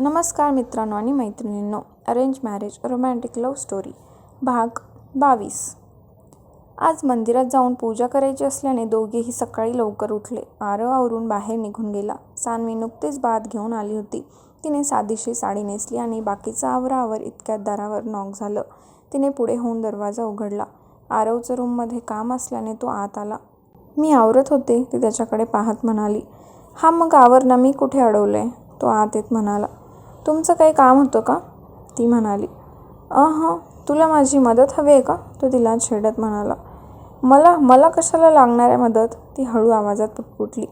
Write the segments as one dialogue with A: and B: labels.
A: नमस्कार मित्रांनो आणि मैत्रिणींनो arrange marriage romantic love story भाग बावीस. आज मंदिरात जाऊन पूजा करायची असल्याने दोघेही सकाळी लवकर उठले. आरव आवरून बाहेर निघून गेला. सानवी नुकतेच बाद घेऊन आली होती. तिने साधीशी साडी नेसली आणि बाकीचा आवरावर इतक्यात दारावर नॉक झालं. तिने पुढे होऊन दरवाजा उघडला. आरवचं रूममध्ये काम असल्याने तो आत आला. मी आवरत होते ती त्याच्याकडे पाहत म्हणाली. हा मग आवर ना मी कुठे अडवलं आहे तो आत येत म्हणाला. तुमचं काही काम होतं का? ती म्हणाली. अहं तुला माझी मदत हवी आहे का? तो तिला छेडत म्हणाला. मला मला कशाला लागणार आहे मदत? ती हळू आवाजात पुटपुटली.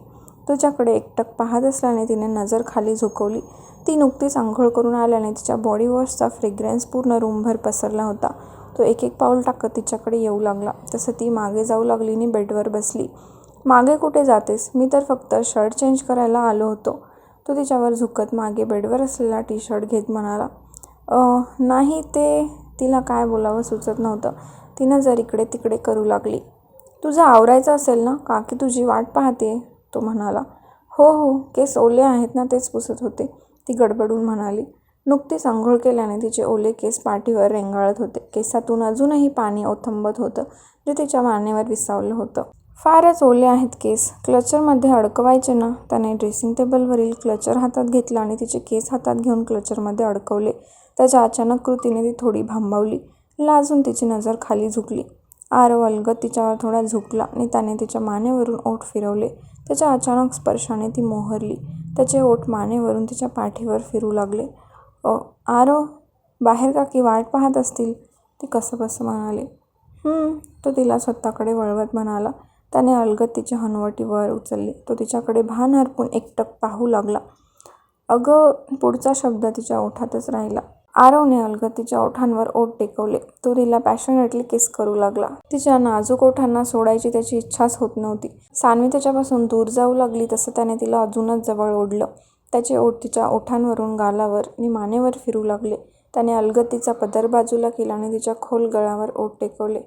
A: तुझ्याकडे एकटक पाहत असल्याने तिने नजर खाली झुकवली. ती नुकतीच आंघोळ करून आल्याने तिच्या बॉडी वॉशचा फ्रेग्रन्स पूर्ण रूमभर पसरला होता. तो एक एक पाऊल टाकत तिच्याकडे येऊ लागला. तसं ती मागे जाऊ लागली आणि बेडवर बसली. मागे कुठे जातेस? मी तर फक्त शर्ट चेंज करायला आलो होतो. तो तिच्यावर झुकत मागे बेडवर असलेला टी शर्ट घेत म्हणाला नाही ते तिला काय बोलावं सुचत नव्हतं. तिनं जर इकडे तिकडे करू लागली. तुझं आवरायचं असेल ना? काकी तुझी वाट पाहते. तो म्हणाला हो हो केस ओले आहेत ना तेच पुसत होते. ती गडबडून म्हणाली नुकतीच आंघोळ केल्याने तिचे ओले केस पाठीवर रेंगाळत होते. केसातून अजूनही पाणी ओथंबत होतं जे तिच्या मानेवर विसावलं होतं. फारच ओले आहेत केस. क्लचरमध्ये अडकवायचे ना? त्याने ड्रेसिंग टेबलवरील क्लचर हातात घेतला आणि तिचे केस हातात घेऊन क्लचरमध्ये अडकवले. त्याच्या अचानक कृतीने ती थोडी भांबावली. लाजून तिची नजर खाली झुकली. आरव अलगत तिच्यावर थोडा झुकला आणि त्याने तिच्या मानेवरून ओठ फिरवले. त्याच्या अचानक स्पर्शाने ती मोहरली. त्याचे ओठ मानेवरून तिच्या पाठीवर फिरू लागले. "अ, आरव बाहेर काकी वाट पाहत असतील? ती कसं कसं म्हणाले. तो तिला स्वतःकडे वळवत म्हणाला. त्याने अलगद तिच्या हनवटीवर उचलली. तो तिच्याकडे भान हरपून एकटक पाहू लागला. अगं पुढचा शब्द तिच्या ओठातच राहिला. आरवने अलगद तिच्या ओठांवर ओठ टेकवले. तो तिला पॅशनेटली किस करू लागला. तिच्या नाजूक ओठांना सोडायची त्याची इच्छाच होत नव्हती. सानवी त्याच्यापासून दूर जाऊ लागली तसं त्याने तिला अजूनच जवळ ओढलं. त्याचे ओठ तिच्या ओठांवरून गालावर आणि मानेवर फिरू लागले. त्याने अलगद तिचा पदर बाजूला केला आणि तिच्या खोल गळावर ओठ टेकवले.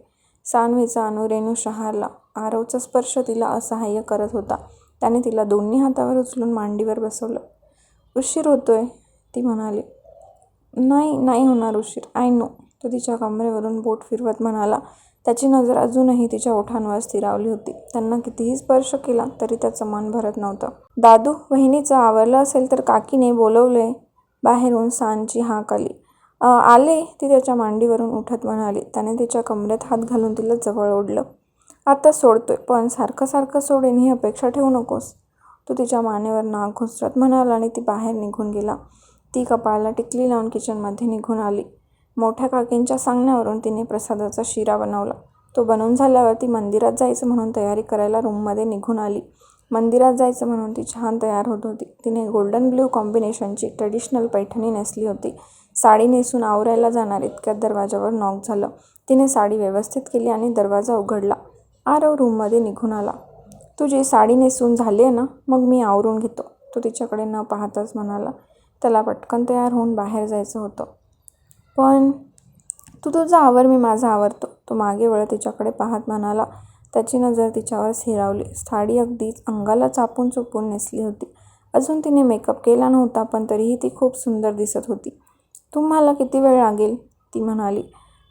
A: सानवीचा अनुरेणू शहारला आरवचा स्पर्श तिला असहाय्य करत होता. त्याने तिला दोन्ही हातावर उचलून मांडीवर बसवलं. उशीर होतोय ती म्हणाली. नाही नाही होणार उशीर. आय नो तो तिच्या कमरेवरून बोट फिरवत म्हणाला. त्याची नजर अजूनही तिच्या ओठांवर स्थिरावली होती. त्यांना कितीही स्पर्श केला तरी त्याचं मन भरत नव्हतं. दादू वहिनीचं आवरलं असेल तर काकीने बोलवलंय. बाहेरून सांची हाक आली. आले. ती त्याच्या मांडीवरून उठत म्हणाली. त्याने तिच्या कमरेत हात घालून तिला जवळ ओढलं. आता सोडतोय पण सारखं सारखं सोडेन ही अपेक्षा ठेवू नकोस. तो तिच्या मानेवर नाक घुसरत म्हणाला आणि ती बाहेर निघून गेला. ती कपाळाला टिकली लावून किचनमध्ये निघून आली. मोठ्या काकींच्या सांगण्यावरून तिने प्रसादाचा शिरा बनवला. तो बनवून झाल्यावर ती मंदिरात जायचं म्हणून तयारी करायला रूममध्ये निघून आली. मंदिरात जायचं म्हणून ती छान तयार होत होती. तिने गोल्डन ब्ल्यू कॉम्बिनेशनची ट्रेडिशनल पैठणी नेसली होती. साडी नेसून आवरायला जाणार इतक्यात दरवाजावर नॉक झालं. तिने साडी व्यवस्थित केली आणि दरवाजा उघडला. आरव रूममध्ये निघून आला. तुझी साडी नेसून झाली आहे ना? मग मी आवरून घेतो. तो तिच्याकडे न पाहताच म्हणाला. त्याला पटकन तयार होऊन बाहेर जायचं होतं. पण तू तुझा आवर मी माझा आवरतो. तो मागे वळ तिच्याकडे पाहत म्हणाला. त्याची नजर तिच्यावर स्थिरावली. साडी अगदीच अंगाला चापून चुपून नेसली होती. अजून तिने मेकअप केला नव्हता पण तरीही ती खूप सुंदर दिसत होती. तुम्हाला किती वेळ लागेल? ती म्हणाली.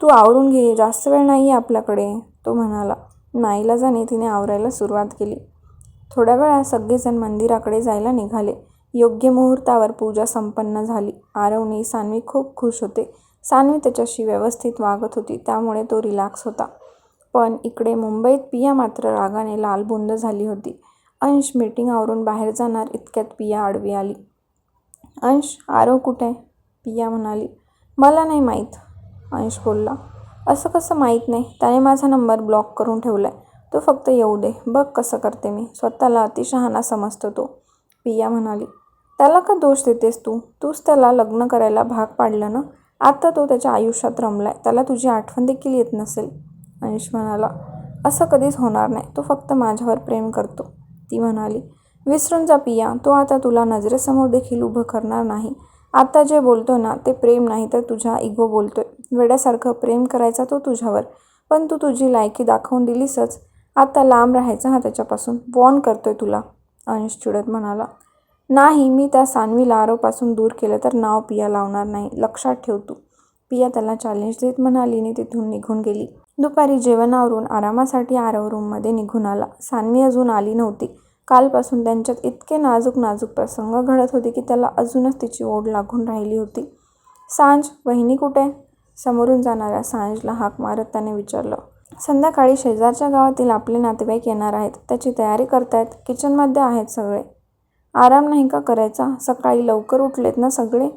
A: तू आवरून घे जास्त वेळ नाही आहे आपल्याकडे. तो म्हणाला. नाईलाजाने तिने आवरायला सुरुवात केली. थोड्या वेळात सगळेजण मंदिराकडे जायला निघाले. योग्य मुहूर्तावर पूजा संपन्न झाली. आरवने सान्वी खूप खुश होते. सान्वी त्याच्याशी व्यवस्थित वागत होती त्यामुळे तो रिलॅक्स होता. पण इकडे मुंबईत पिया मात्र रागाने लालबुंद झाली होती. अंश मीटिंग आवरून बाहेर जाणार इतक्यात पिया आडवी आली. अंश आरव कुठे? पिया म्हणाली. मला नाही माहीत अंश बोलला. असं कसं माहीत नाही. त्याने माझा नंबर ब्लॉक करून ठेवला आहे तो फक्त येऊ दे. बघ कसं करते मी. स्वतःला अतिशहाणा समजतो तो. पिया म्हणाली त्याला का दोष देतेस तू? तूच त्याला लग्न करायला भाग पाडलं ना? आता तो त्याच्या आयुष्यात रमलाय. त्याला तुझी आठवण देखील येत नसेल. अंश म्हणाला असं कधीच होणार नाही. तो फक्त माझ्यावर प्रेम करतो. ती म्हणाली विसरून जा पिया तो आता तुला नजरेसमोर देखील उभं करणार नाही. आता जे बोलतो ना ते प्रेम नाही तर तुझा इगो बोलतोय. वेड्यासारखं प्रेम करायचा तो तुझ्यावर. पण तू तुझी लायकी दाखवून दिलीसच. आता लांब राहायचं हा त्याच्यापासून. वॉर्न करतोय तुला अंश चिडत म्हणाला. नाही मी त्या सान्वीला आरोपासून दूर केलं तर नाव पिया लावणार नाही. लक्षात ठेव तू. पिया त्याला चॅलेंज देत म्हणाली आणि तिथून निघून गेली. दुपारी जेवणावरून आरामासाठी आरव रूममध्ये निघून आला. सान्वी अजून आली नव्हती. कालपासून त्यांच्यात इतके नाजूक नाजूक प्रसंग घडत होते की त्याला अजूनच तिची ओढ लागून राहिली होती. सांज वहिनी कुठे? समोरून जाणाऱ्या सांजला हाक मारत त्याने विचारलं. संध्याकाळी शेजारच्या गावातील आपले नातेवाईक येणार आहेत. त्याची तयारी करतायत. किचनमध्ये आहेत सगळे. आराम नाही का करायचा? सकाळी लवकर उठलेत ना सगळे?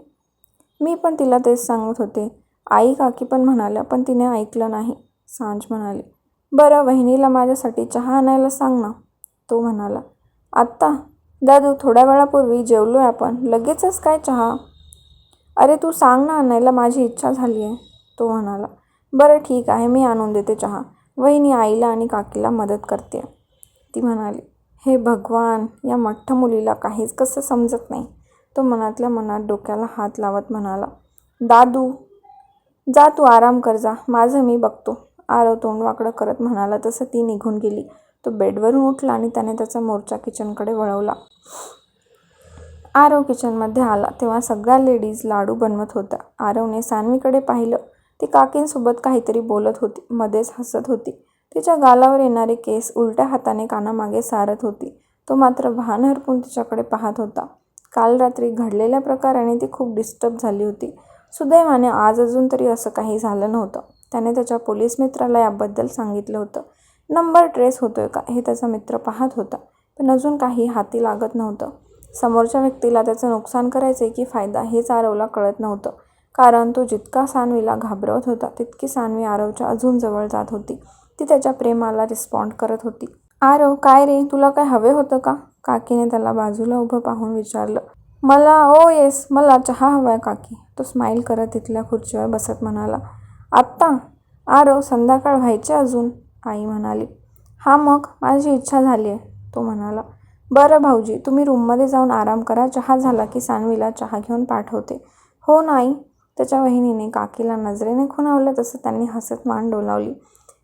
A: मी पण तिला तेच सांगत होते. आई काकी पण म्हणाल्या पण तिने ऐकलं नाही. सांज म्हणाली बरं वहिनीला माझ्यासाठी चहा आणायला सांग ना. तो म्हणाला आत्ता? दादू थोड्या वेळापूर्वी जेवलो आहे आपण. लगेचच काय चहा? अरे तू सांग ना आणायला माझी इच्छा झाली आहे. तो म्हणाला. बरं ठीक आहे मी आणून देते चहा. वहिनी आईला आणि काकीला मदत करते. ती म्हणाली. हे भगवान या मठ्ठ मुलीला काहीच कसं समजत नाही. तो मनातल्या मनात डोक्याला हात लावत म्हणाला. दादू जा तू आराम कर जा. माझं मी बघतो. आरव तोंड वाकडं करत म्हणाला तसं ती निघून गेली. तो बेडवरून उठला आणि त्याने त्याचा मोर्चा किचनकडे वळवला. आरव किचनमध्ये आला. तेव्हा सगळ्या लेडीज लाडू बनवत होत्या. आरवने सानवीकडे पाहिलं. ती काकींसोबत काहीतरी बोलत होती. मध्येच हसत होती. तिच्या गालावर येणारे केस उलट्या हाताने कानामागे सारत होती. तो मात्र भान हरपून तिच्याकडे पाहत होता. काल रात्री घडलेल्या प्रकाराने ती खूप डिस्टर्ब झाली होती. सुदैवाने आज अजून तरी असं काही झालं नव्हतं. त्याने त्याच्या पोलीस मित्राला याबद्दल सांगितलं होतं. नंबर ट्रेस होतोय का? हे त्याचा मित्र पाहत होता. पण अजून काही हाती लागत नव्हतं. समोरच्या व्यक्तीला त्याचं नुकसान करायचे की फायदा हेच आरवला कळत नव्हतं. कारण तो जितका सानवीला घाबरवत होता तितकी सानवी आरवच्या अजून जवळ जात होती. ती त्याच्या प्रेमाला रिस्पॉन्ड करत होती. आरव काय रे? तुला काय हवे होतं का? काकीने त्याला बाजूला उभं पाहून विचारलं. मला ओ येस मला चहा हवा आहे काकी. तो स्माईल करत तिथल्या खुर्चीवर बसत म्हणाला. आत्ता? आरव संध्याकाळ व्हायचे अजून? आई म्हणाली. हा मग माझी इच्छा झाली आहे तो म्हणाला. बरं भाऊजी तुम्ही रूममध्ये जाऊन आराम करा. चहा झाला की सानवीला चहा घेऊन पाठवते. हो नाही त्याच्या वहिनीने काकीला नजरेने खुणावलं तसं त्यांनी हसत मान डोलावली.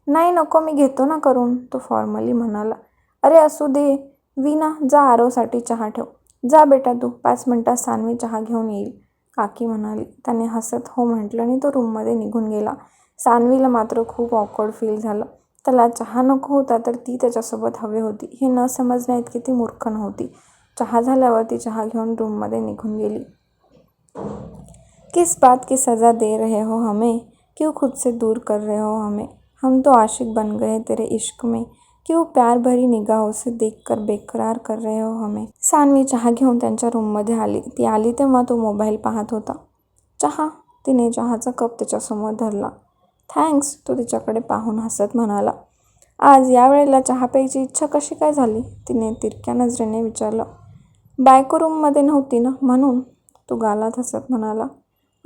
A: नाही नको मी घेतो ना करून तो फॉर्मली म्हणाला. अरे असू दे. विना जा आरवसाठी चहा ठेव. जा बेटा तू पाच मिनटात सानवी चहा घेऊन येईल काकी म्हणाली. त्याने हसत हो म्हटलं आणि तो रूममध्ये निघून गेला. सानवीला मात्र खूप ऑकवर्ड फील झालं. त्याला चहा नको होता तर ती त्याच्यासोबत हवी होती. हे न समजण्या इतकी ती मूर्ख नव्हती. चहा झाल्यावर ती चहा घेऊन रूममध्ये निघून गेली. किस बात की सज़ा दे रहे हो हमें? क्यों खुद से दूर कर रहे हो हमें? हम तो आशिक बन गए तेरे इश्क में। क्यों प्यार भरी निगाहों से देखकर बेकरार कर रहे हो हमें? सानवी चहा घेऊन त्यांच्या रूममध्ये आली. ती आली तेव्हा तो मोबाईल पाहत होता. चहा? तिने चहाचा कप त्याच्यासमोर धरला. थँक्स तो तिच्याकडे पाहून हसत म्हणाला. आज यावेळेला चहा प्यायची इच्छा कशी काय झाली? तिने तिरक्या नजरेने विचारलं. बायको रूममध्ये नव्हती ना म्हणून. तो गालात हसत म्हणाला.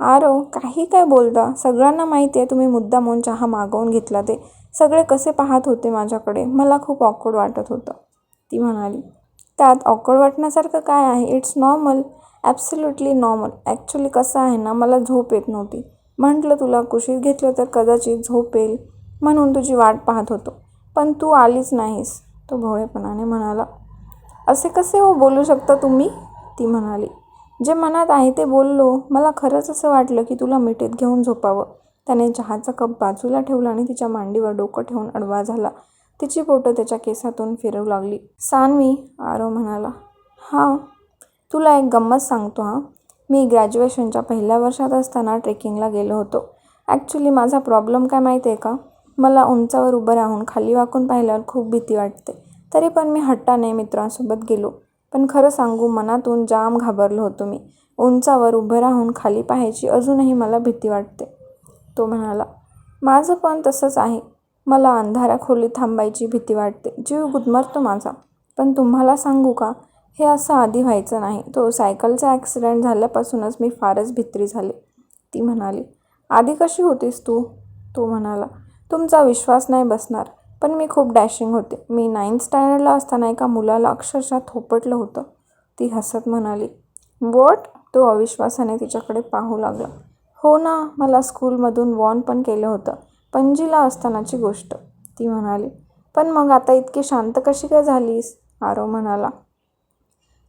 A: आरो काही काय बोलता? सगळ्यांना माहिती आहे तुम्ही मुद्दा म्हणून चहा मागवून घेतला ते. सगळे कसे पाहत होते माझ्याकडे? मला खूप ऑकवर्ड वाटत होतं. ती म्हणाली. त्यात ऑकवर्ड वाटण्यासारखं काय आहे? It's normal absolutely normal actually कसं आहे ना मला झोप येत नव्हती. म्हटलं तुला कुशीत घेतलं तर कदाचित झोप येईल म्हणून तुझी वाट पाहत होतो. पण तू आलीच नाहीस तो भोळेपणाने म्हणाला. असे कसे हो बोलू शकता तुम्ही? ती म्हणाली. जे मनात आहे ते बोललो मला खरंच असं वाटलं की तुला मिठीत घेऊन झोपावं. त्याने चहाचा कप बाजूला ठेवला आणि तिच्या मांडीवर डोकं ठेवून अडवा झाला. तिची बोटं त्याच्या केसातून फिरवू लागली. सानवी आरो म्हणाला. हां तुला एक गंमत सांगतो हां. मी ग्रॅज्युएशनच्या पहिल्या वर्षात असताना ट्रेकिंगला गेलो होतो. ॲक्च्युली माझा प्रॉब्लेम काय माहिती आहे का? मला उंचावर उभं राहून खाली वाकून पाहिल्यावर खूप भीती वाटते. तरी पण मी हट्टाने मित्रांसोबत गेलो. पण खरं सांगू मनातून जाम घाबरलो होतो मी. उंचावर उभं राहून खाली पाहायची अजूनही मला भीती वाटते. तो म्हणाला माझं पण तसंच आहे. मला अंधाऱ्या खोलीत थांबायची भीती वाटते. जीव गुदमरतो माझा. पण तुम्हाला सांगू का? हे असं आधी व्हायचं नाही. तो सायकलचा ॲक्सिडेंट झाल्यापासूनच मी फारच भित्री झाले ती म्हणाली. आधी कशी होतीस तू? तो म्हणाला. तुमचा विश्वास नाही बसणार पण मी खूप डॅशिंग होते. मी नाईन्थ स्टँडर्डला असताना एका मुलाला अक्षरशः थोपटलं होतं. ती हसत म्हणाली. वॉट? तो अविश्वासाने तिच्याकडे पाहू लागला. हो ना मला स्कूलमधून वॉर्न पण केलं होतं पणजीला असतानाची गोष्ट. ती म्हणाली. पण मग आता इतकी शांत कशी काय झालीस? आरो म्हणाला.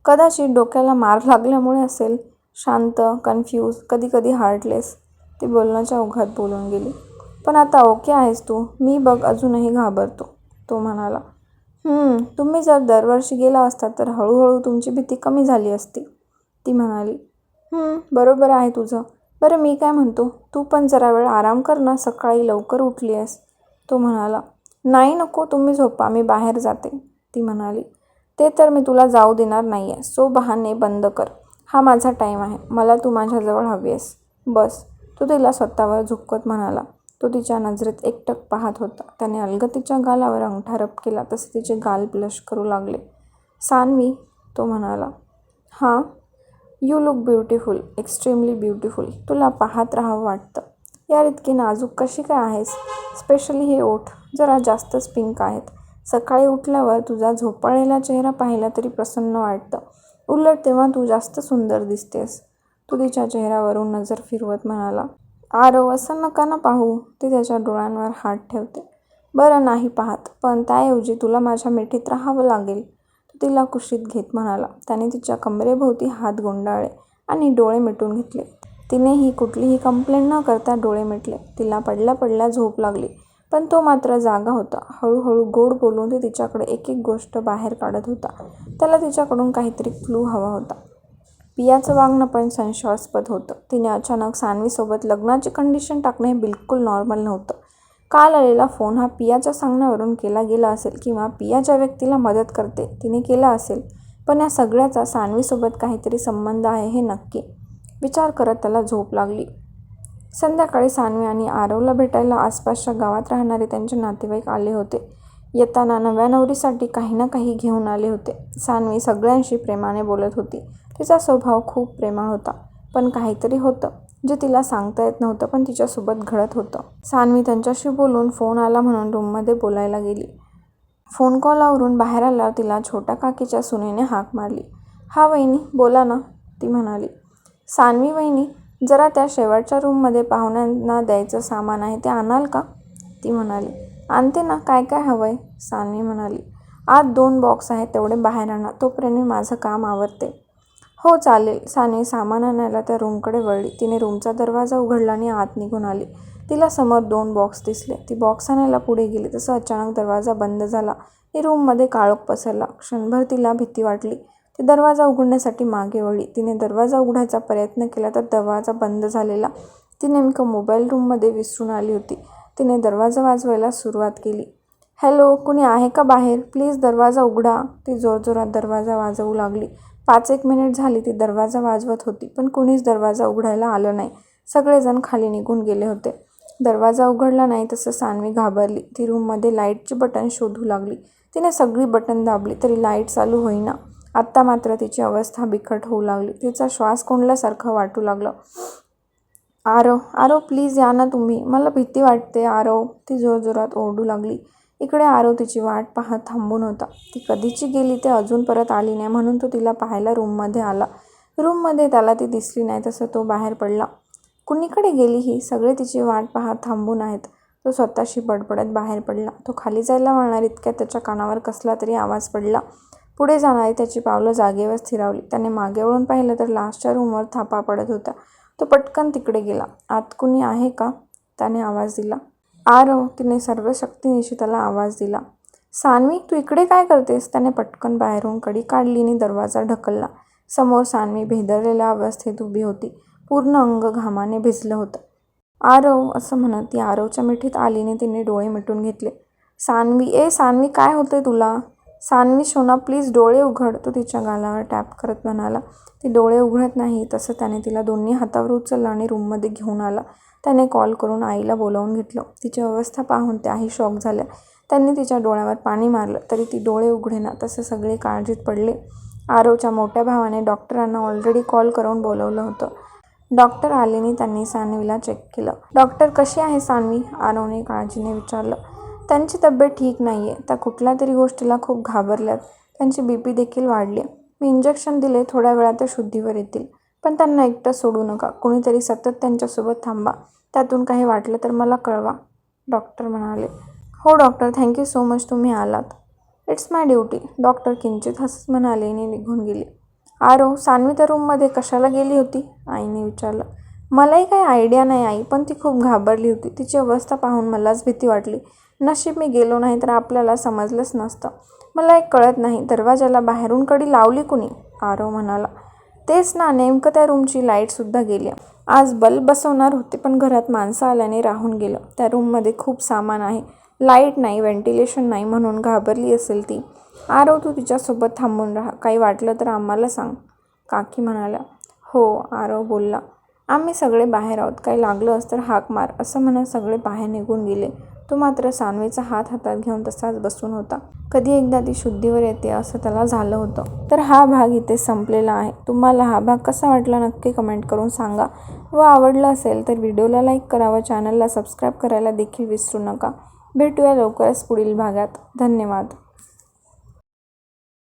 A: कदाचित डोक्याला मार लागल्यामुळे असेल. शांत कन्फ्यूज कधी कधी हार्टलेस ती बोलण्याच्या ओघात बोलून गेली. पण आता ओके आहेस तू. मी बघ अजूनही घाबरतो तो म्हणाला. तुम्ही जर दरवर्षी गेला असता तर हळूहळू तुमची भीती कमी झाली असती ती म्हणाली. बरोबर आहे तुझं. बरं मी काय म्हणतो? तू पण जरा वेळ आराम कर ना सकाळी लवकर उठली आहेस तो म्हणाला. नाही नको तुम्ही झोपा मी बाहेर जाते ती म्हणाली. ते तर मी तुला जाऊ देणार नाही आहे सो बहाणे बंद कर. हा माझा टाईम आहे. मला तू माझ्याजवळ हवी आहेस. बस. तो तिला स्वतःवर झुकत म्हणाला. तो तिच्या नजरेत एकटक पाहत होता. त्याने अलगतीच्या गालावर अंगठारप केला. तसे तिचे गाल ब्लश करू लागले. सानवी तो म्हणाला हां you look beautiful extremely beautiful तुला पाहत राहावं वाटतं. यार इतकी नाजूक कशी काय आहेस? स्पेशली हे ओठ जरा जास्तच पिंक आहेत. सकाळी उठल्यावर तुझा झोपाळलेला चेहरा पाहिला तरी प्रसन्न वाटतं. उलट तेव्हा तू जास्त सुंदर दिसतेस. तू तिच्या चेहऱ्यावरून नजर फिरवत म्हणाला आरव असं नका ना पाहू ती त्याच्या डोळ्यांवर हात ठेवते. बरं नाही पाहत पण त्याऐवजी तुला माझ्या मिठीत राहावं लागेल. तो तिला कुशीत घेत म्हणाला. त्याने तिच्या कमरेभोवती हात गुंडाळले आणि डोळे मिटून घेतले. तिनेही कुठलीही कंप्लेंट न करता डोळे मिटले. तिला पडल्या पडल्या झोप लागली. पण तो मात्र जागा होता. हळूहळू गोड बोलून ते तिच्याकडे एक एक गोष्ट बाहेर काढत होता. त्याला तिच्याकडून काहीतरी क्लू हवा होता. पियाचं वागणं पण संशयास्पद होतं. तिने अचानक सानवीसोबत लग्नाची कंडिशन टाकणं हे बिलकुल नॉर्मल नव्हतं. काल आलेला फोन हा पियाच्या सांगण्यावरून केला गेला असेल किंवा पिया ज्या व्यक्तीला मदत करते तिने केला असेल. पण या सगळ्याचा सानवीसोबत काहीतरी संबंध आहे हे नक्की. विचार करत त्याला झोप लागली. संध्याकाळी सानवी आणि आरवला भेटायला आसपासच्या गावात राहणारे त्यांचे नातेवाईक आले होते. येताना नव्या नवरीसाठी काही ना काही घेऊन आले होते. सानवी सगळ्यांशी प्रेमाने बोलत होती. तिचा स्वभाव खूप प्रेमळ होता पण काहीतरी होतं जे तिला सांगता येत नव्हतं पण तिच्यासोबत घडत होतं. सानवी त्यांच्याशी बोलून फोन आला म्हणून रूममध्ये बोलायला गेली. फोन कॉलावरून बाहेर आल्यावर तिला छोट्या काकीच्या सुनेने हाक मारली. हा वहिनी बोला ना ती म्हणाली. सानवी वहिनी जरा त्या शेवटच्या रूममध्ये पाहुण्यांना द्यायचं सामान आहे ते आणाल का? ती म्हणाली. आणते ना काय काय हवं आहे सानवी म्हणाली. आत दोन बॉक्स आहेत तेवढे बाहेर आणा. तोपर्यंत मी माझं काम आवरते. हो चालेल. सानवी सामान आणायला त्या रूमकडे वळली. तिने रूमचा दरवाजा उघडला आणि आत निघून आली. तिला समोर दोन बॉक्स दिसले. ती बॉक्स आणायला पुढे गेली. तसं अचानक दरवाजा बंद झाला. ती रूममध्ये काळोख पसरला. क्षणभर तिला भीती वाटली. ती दरवाजा उघडण्यासाठी मागे वळली तिने दरवाजा उघडायचा प्रयत्न केला तर दरवाजा बंद झालेला. ती नेमकं मोबाईल रूममध्ये विसरून आली होती. तिने दरवाजा वाजवायला सुरुवात केली. हॅलो कुणी आहे का बाहेर? प्लीज दरवाजा उघडा. ती जोरजोरात दरवाजा वाजवू लागली. पाच एक मिनिट झाली ती दरवाजा वाजवत होती पण कुणीच दरवाजा उघडायला आलं नाही. सगळेजण खाली निघून गेले होते. दरवाजा उघडला नाही तसं सानवी घाबरली. ती रूममध्ये लाईटची बटन शोधू लागली. तिने सगळी बटन दाबली तरी लाइट चालू होईना. आत्ता मात्र तिची अवस्था बिकट होऊ लागली. तिचा श्वास कोंडल्यासारखं वाटू लागलं. आरव आरव प्लीज या ना तुम्ही. मला भीती वाटते आरव. ती जोरजोरात ओरडू लागली. इकडे आरव तिची वाट पाहत थांबून होता. ती कधीची गेली ते अजून परत आली नाही म्हणून तो तिला पाहायला रूममध्ये आला. रूममध्ये त्याला ती दिसली नाही तसं तो बाहेर पडला. कुणीकडे गेली ही? सगळे तिची वाट पाहत थांबून आहेत. तो स्वतःशी बडबडत बाहेर पडला. तो खाली जायला वळणार इतक्या त्याच्या कानावर कसला तरी आवाज पडला. पुढे जाणारी त्याची पावलं जागेवर स्थिरावली. त्याने मागे वळून पाहिलं तर लास्टच्या रूमवर थापा पडत होता. तो पटकन तिकडे गेला. आत कुणी आहे का? त्याने आवाज दिला. आरव. तिने सर्व शक्तीनिशी त्याला आवाज दिला. सानवी तू इकडे काय करतेस? त्याने पटकन बाहेरून कडी काढली आणि दरवाजा ढकलला. समोर सानवी भेदरलेल्या अवस्थेत उभी होती. पूर्ण अंग घामाने भिजलं होतं. आरव असं म्हणत ती आरवच्या मिठीत आलीने तिने डोळे मिटून घेतले. सानवी ए सानवी काय होते तुला? सानवी सोना प्लीज डोळे उघड तो तिच्या गालावर टॅप करत म्हणाला. ती डोळे उघडत नाही तसं त्याने तिला दोन्ही हातावर उचललं आणि रूममध्ये घेऊन आला. त्याने कॉल करून आईला बोलावून घेतलं. तिची अवस्था पाहून त्याही शॉक झाल्या. त्यांनी तिच्या डोळ्यावर पाणी मारलं तरी ती डोळे उघडेना तसं सगळे काळजीत पडले. आरवच्या मोठ्या भावाने डॉक्टरांना ऑलरेडी कॉल करून बोलवलं होतं. डॉक्टर आलेनी त्यांनी सानवीला चेक केलं. डॉक्टर कशी आहे सानवी? आरवने काळजीने विचारलं. त्यांची तब्येत ठीक नाही आहे त्या कुठल्या तरी गोष्टीला खूप घाबरल्यात. त्यांची बी पी देखील वाढली मी इंजेक्शन दिले थोड्या वेळात ते शुद्धीवर येतील. पण त्यांना एकटं सोडू नका. कुणीतरी सतत त्यांच्यासोबत थांबा. त्यातून काही वाटलं तर मला कळवा डॉक्टर म्हणाले. हो डॉक्टर. थँक्यू सो मच तुम्ही आलात. इट्स माय ड्युटी डॉक्टर किंचित हसत म्हणाले. आणि निघून गेले. आरो सान्वी त्या रूममध्ये कशाला गेली होती? आईने विचारलं. मलाही काही आयडिया नाही आई. पण ती खूप घाबरली होती. तिची अवस्था पाहून मलाच भीती वाटली. नशीब मी गेलो नाही तर आपल्याला समजलंच नसतं. मला एक कळत नाही दरवाजाला बाहेरून कडी लावली कुणी? आरव म्हणाला. तेच ना नेमकं त्या रूमची लाईटसुद्धा गेली. आज बल्ब बसवणार होते पण घरात माणसं आल्याने राहून गेलं. त्या रूममध्ये खूप सामान आहे. लाइट नाही व्हेंटिलेशन नाही म्हणून घाबरली असेल ती. आरव तू तिच्यासोबत थांबून राहा. काही वाटलं तर आम्हाला सांग. काकी म्हणाल्या. हो आरव बोलला. आम्ही सगळे बाहेर आहोत. काही लागलं असतं हाक मार असं म्हणत सगळे बाहेर निघून गेले. तो मात्र सानवीचा हात हातात घेऊन तसाच बसून होता. कधी एकदा ती शुद्धीवर येते असं त्याला झालं होतं. तर हा भाग इथे संपलेला आहे. तुम्हाला हा भाग कसा वाटला नक्की कमेंट करून सांगा. व आवडला असेल तर व्हिडिओला लाईक करा व चॅनलला सबस्क्राईब करायला देखील विसरू नका. भेटूया लवकरच पुढील भागात. धन्यवाद.